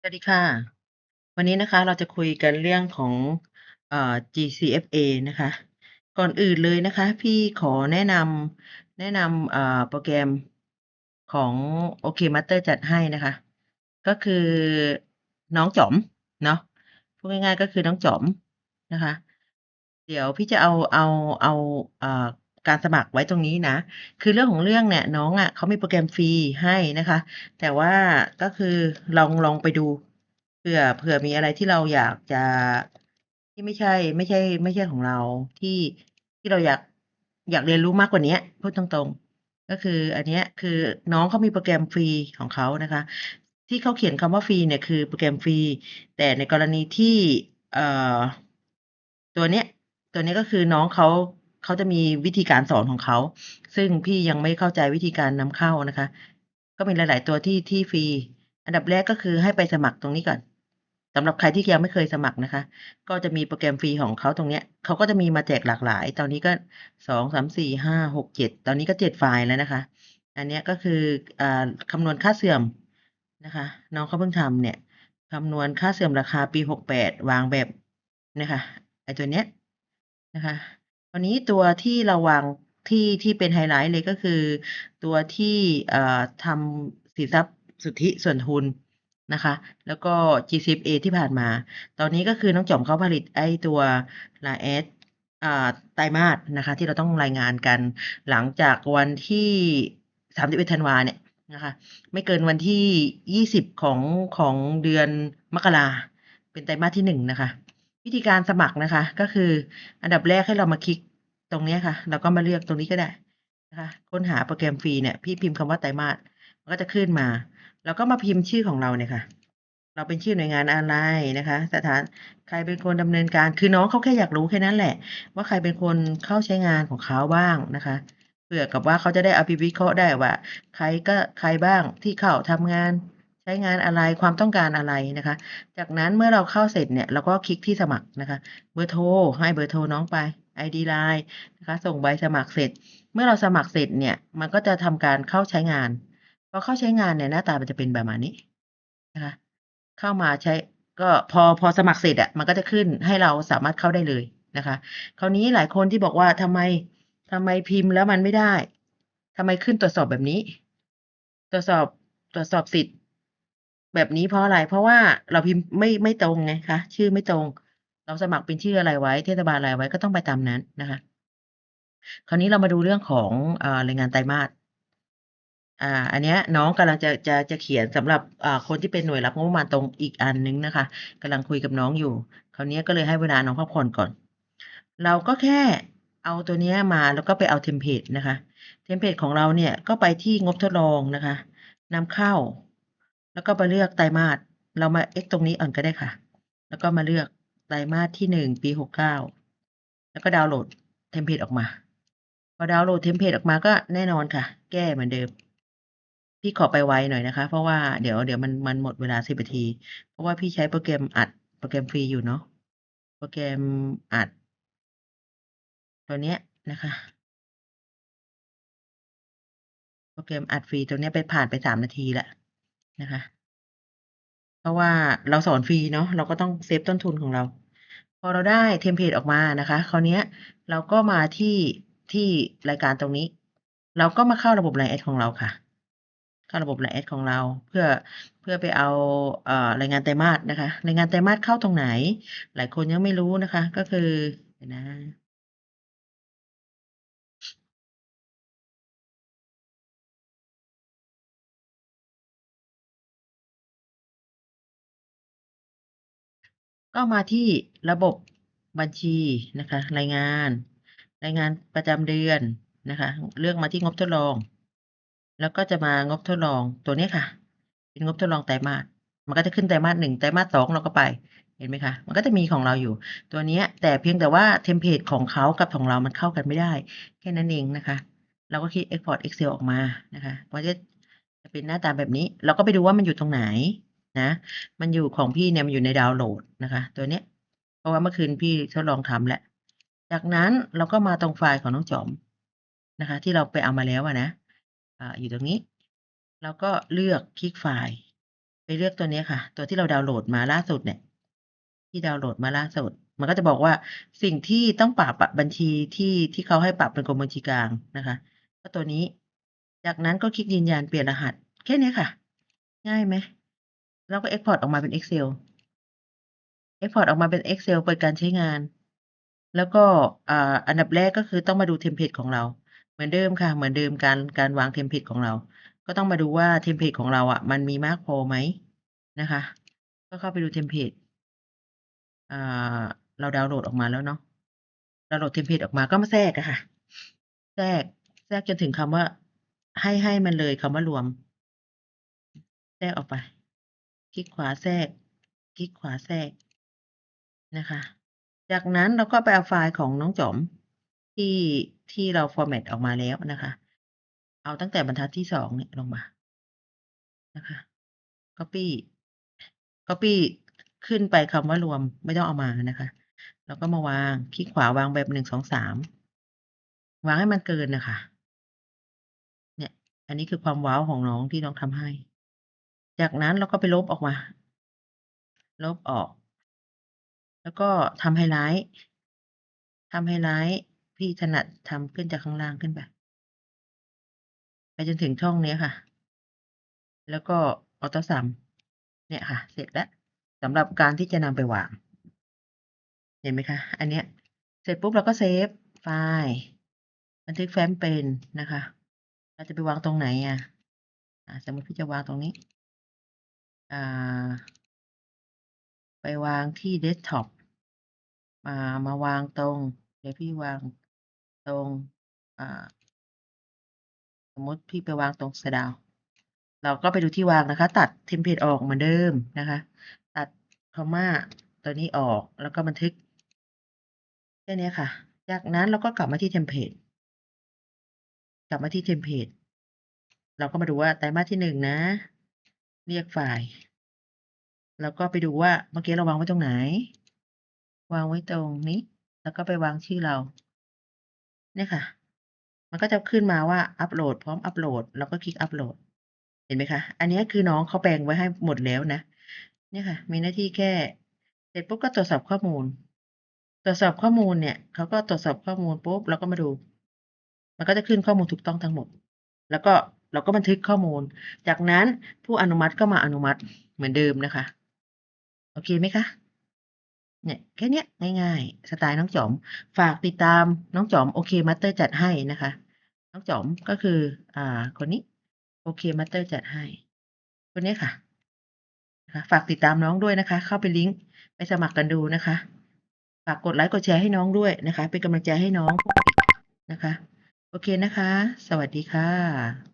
สวัสดีค่ะ วันนี้นะคะเราจะคุยกันเรื่องของ เอ่อ GCFA นะคะ ก่อนอื่นเลยนะคะ พี่ขอแนะนำ แนะนำ เอ่อ โปรแกรมของ OK Master จัดให้นะคะ ก็คือน้องจ๋อมเนาะ พูดง่าย ๆ ก็คือน้องจ๋อมนะคะ เดี๋ยวพี่จะเอา เอา เอา เอ่อ การสมัครไว้ตรงนี้นะ คือเรื่องของเรื่องเนี่ยน้องอะเขามีโปรแกรมฟรีให้นะคะ แต่ว่าก็คือลองลองไปดูเผื่อเผื่อมีอะไรที่เราอยากจะที่ไม่ใช่ ไม่ใช่ ไม่ใช่ของเราที่ที่เราอยากอยากเรียนรู้มากกว่านี้พูดตรงๆ ก็คืออันเนี้ยคือน้องเขามีโปรแกรมฟรีของเขานะคะ ที่เขาเขียนคำว่าฟรีเนี่ยคือโปรแกรมฟรี แต่ในกรณีที่เอ่อตัวเนี้ยตัวนี้ก็คือน้องเขา เขาจะมีวิธีการสอนของเขา ซึ่งพี่ยังไม่เข้าใจวิธีการนำเข้านะคะ ก็มีหลาย ๆ ตัวที่ที่ฟรี อันดับแรกก็คือให้ไปสมัครตรงนี้ก่อนสำหรับใครที่ยังไม่เคยสมัครนะคะ ก็จะมีโปรแกรมฟรีของเขาตรงเนี้ยเขาก็จะมีมาแจกหลากหลาย ตอนนี้ก็2 3 4 5 6 7ตอนนี้ก็7ไฟล์แล้วนะคะ อันนี้ก็คืออคำนวณค่าเสื่อมนะคะ น้องเขาเพิ่งทำเนี่ยคำนวณค่าเสื่อมราคาปี68วางแบบนี่ยค่ะไอ้ตัวเนี้ยนะคะ คราวนี้ตัวที่เราวางที่ที่เป็นไฮไลต์เลยก็คือ ตัวที่เอ่อทำสินทรัพย์สุทธิส่วนทุนนะคะ แล้วก็ GCFA ที่ผ่านมา ตอนนี้ก็คือน้องจอมเขาผลิตไอตัว RS อ่าไตรมาสนะคะ ที่เราต้องรายงานกันหลังจากวันที่31ธันวาเนี่ยนะคะ ไม่เกินวันที่ 20 ของของเดือนมกราเป็นไตรมาสที่1นะคะ วิธีการสมัครนะคะ ก็คืออันดับแรกให้เรามาคลิกตรงนี้ค่ะ เราก็มาเลือกตรงนี้ก็ได้นะคะค้นหาโปรแกรมฟรีเนี่ยพี่พิมพ์คำว่าไตรมาสมันก็จะขึ้นมาเราก็มาพิมพ์ชื่อของเราเนี่ยค่ะ เราเป็นชื่อหน่วยงานอะไรนะคะ สถานใครเป็นคนดำเนินการคือน้องเขาแค่อยากรู้แค่นั้นแหละ ว่าใครเป็นคนเข้าใช้งานของเขาบ้างนะคะเผื่อกับว่าเขาจะได้อาไปวิเคราะห์ได้ว่า ใครก็ใครบ้างที่เข้าทำงาน ช้งานอะไรความต้องการอะไรนะคะ จากนั้นเมื่อเราเข้าเสร็จเนี่ยเราก็คลิกที่สมัครนะคะ เบอร์โทรให้เบอร์โทรน้องไป ID LINE นะคะ ส่งใบสมัครเสร็จ เมื่อเราสมัครเสร็จเนี่ยมันก็จะทำการเข้าใช้งานพอเข้าใช้งานเนี่ยหน้าตามันจะเป็นประมาณนี้นะคะ เข้ามาใช้ก็พอพอสมัครเสร็จอะมันก็จะขึ้นให้เราสามารถเข้าได้เลยนะคะ คราวนี้หลายคนที่บอกว่าทำไมทำไมพิมพ์แล้วมันไม่ได้ทำไมขึ้นตรวจสอบแบบนี้ ตรวจสอบตรวจสอบสิทธิ์ แบบนี้เพราะอะไร เพราะว่าเราพิมพ์ไม่ไม่ตรงไงคะ ชื่อไม่ตรง เราสมัครเป็นชื่ออะไรไว้ เทศบาลอะไรไว้ก็ต้องไปตามนั้นนะคะ คราวนี้เรามาดูเรื่องของรายงานไตรมาสอ่า อันเนี้ยน้องกำลังจะจะจะเขียนสำหรับอ่าคนที่เป็นหน่วยรับงบประมาณตรงอีกอันหนึ่งนะคะกำลังคุยกับน้องอยู่ คราวนี้ก็เลยให้เวลาน้องพักผ่อนก่อน เราก็แค่เอาตัวเนี้ยมาแล้วก็ไปเอาเทมเพลตนะคะ เทมเพลตของเราเนี่ยก็ไปที่งบทดลองนะคะนำเข้า แล้วก็มาเลือกไตรมาส เรามา X ตรงนี้ก่อนก็ได้ค่ะ แล้วก็มาเลือกไตรมาสที่1ปี69แล้วก็ดาวน์โหลดเทมเพลตออกมา พอดาวน์โหลดเทมเพลตออกมาก็แน่นอนค่ะ แก้เหมือนเดิม พี่ขอไปไวหน่อยนะคะ เพราะว่าเดี๋ยวเดี๋ยวมันมันหมดเวลา10นาที เพราะว่าพี่ใช้โปรแกรมอัดโปรแกรมฟรีอยู่เนาะ โปรแกรมอัด ตัวเนี้ยนะคะ โปรแกรมอัดฟรีตัวเนี้ยไปผ่านไป3นาทีแล้ว นะคะ เพราะว่าเราสอนฟรีเนาะเราก็ต้องเซฟต้นทุนของเรา พอเราได้เทมเพลตออกมานะคะ คราวนี้เราก็มาที่ที่รายการตรงนี้ เราก็มาเข้าระบบ LINE แอดของเราค่ะเข้าระบบ LINE แอดของเราเพื่อเพื่อไปเอาเอ่อรายงานไตรมาสนะคะ รายงานไตรมาสเข้าตรงไหน หลายคนยังไม่รู้นะคะ ก็คือนะ ก็มาที่ระบบบัญชีนะคะ รายงาน รายงานประจำเดือนนะคะ เลือกมาที่งบทดลอง แล้วก็จะมางบทดลองตัวนี้ค่ะ เป็นงบทดลองไตรมาสมันก็จะขึ้นไตรมาส1ไตรมาส2เราก็ไปเห็นไหมคะมันก็จะมีของเราอยู่ ตัวนี้แต่เพียงแต่ว่าเทมเพลตของเขากับของเรามันเข้ากันไม่ได้ แค่นั้นเองนะคะ เราก็คลิก Export Excel ออกมานะคะมันก็จะเป็นหน้าตาแบบนี้ เราก็ไปดูว่ามันอยู่ตรงไหน นะ มันอยู่ของพี่เนี่ยมันอยู่ในดาวน์โหลดนะคะ ตัวเนี้ย เพราะว่าเมื่อคืนพี่ทดลองทำแล้วจากนั้นเราก็มาตรงไฟล์ของน้องจอมนะคะ ที่เราไปเอามาแล้วอะนะอ่าอยู่ตรงนี้เราก็เลือกคลิกไฟล์ ไปเลือกตัวนี้ค่ะ ตัวที่เราดาวน์โหลดมาล่าสุดเนี่ย ที่ดาวน์โหลดมาล่าสุด มันก็จะบอกว่าสิ่งที่ต้องปรับบัญชีที่ที่เขาให้ปรับเป็นกรมบัญชีกลางนะคะ ก็ตัวนี้ จากนั้นก็คลิกยืนยันเปลี่ยนรหัส แค่นี้ค่ะ ง่ายไหม แล้วก็ Export ออกมาเป็น Excel Export ออกมาเป็น Excel เปิดการใช้งาน แล้วก็อันดับแรกก็คือต้องมาดูเทมเพลตของเรา เหมือนเดิมค่ะ เหมือนเดิมการการวางเทมเพลตของเรา ก็ต้องมาดูว่าเทมเพลตของเราอะมันมีมากพอไหมนะคะ ก็เข้าไปดูเทมเพลตเราดาวน์โหลดออกมาแล้วเนาะดาวน์โหลดเทมเพลตออกมาก็มาแทรกอะค่ะ แทรก แทรกจนถึงคำว่าให้ให้มันเลยคำว่ารวม แทรกออกไป คลิกขวาแทรก คลิกขวาแทรกนะคะ จากนั้นเราก็ไปเอาไฟล์ของน้องจ๋อมที่ที่เรา format ออกมาแล้วนะคะ เอาตั้งแต่บรรทัดที่2เนี่ยลงมานะคะ Copy Copy ขึ้นไปคำว่ารวมไม่ต้องเอามานะคะ แล้วก็มาวางคลิกขวาวางแบบ1 2 3วางให้มันเกินนะคะ เนี่ย อันนี้คือความว้าวของน้องที่น้องทำให้ จากนั้นเราก็ไปลบออกมา ลบออก แล้วก็ทำไฮไลต์ทำไฮไลต์พี่ถนัดทำขึ้นจากข้างล่างขึ้นไปไปจนถึงช่องนี้ค่ะ แล้วก็ Auto Sum เนี่ยค่ะ เสร็จแล้วสำหรับการที่จะนำไปวาง เห็นไหมคะ อันเนี้ย เสร็จปุ๊บเราก็เซฟไฟล์บันทึกแฟ้มเป็นนะคะ เราจะไปวางตรงไหนอะอ่าสมมติพี่จะวางตรงนี้ ไปวางที่เดสก์ท็อปมามาวางตรง เดี๋ยวพี่วางตรงสมมติพี่ไปวางตรงสะดาว เราก็ไปดูที่วางนะคะ ตัดเทมเพลตออกเหมือนเดิมนะคะ ตัดคอมมาตัวนี้ออกแล้วก็บันทึกแค่นี้ค่ะ จากนั้นเราก็กลับมาที่เทมเพลตกลับมาที่เทมเพลตเราก็มาดูว่าไตรมาสที่1นะ เรียกไฟล์แล้วก็ไปดูว่าเมื่อกี้เราวางไว้ตรงไหน วางไว้ตรงนี้ แล้วก็ไปวางชื่อเราเนี่ยค่ะ มันก็จะขึ้นมาว่าอัปโหลดพร้อมอัปโหลดเราก็คลิกอัปโหลด เห็นไหมคะ อันนี้คือน้องเขาแปลงไว้ให้หมดแล้วนะ เนี่ยค่ะ มีหน้าที่แค่เสร็จปุ๊บก็ตรวจสอบข้อมูล ตรวจสอบข้อมูลเนี่ยเขาก็ตรวจสอบข้อมูลปุ๊บเราก็มาดู มันก็จะขึ้นข้อมูลถูกต้องทั้งหมด แล้วก็ เราก็บันทึกข้อมูล จากนั้นผู้อนุมัติก็มาอนุมัติเหมือนเดิมนะคะ โอเคไหมคะ?เนี่ยแค่นี้ง่ายๆ สไตล์น้องจ๋อม ฝากติดตามน้องจ๋อมโอเคมาสเตอร์จัดให้นะคะ น้องจ๋อมก็คือ อ่า คนนี้โอเคมาสเตอร์จัดให้ คนนี้ค่ะนะคะฝากติดตามน้องด้วยนะคะ เข้าไปลิงก์ไปสมัครกันดูนะคะ ฝากกดไลก์กดแชร์ให้น้องด้วยนะคะ เป็นกำลังใจให้น้องนะคะ โอเคนะคะ สวัสดีค่ะ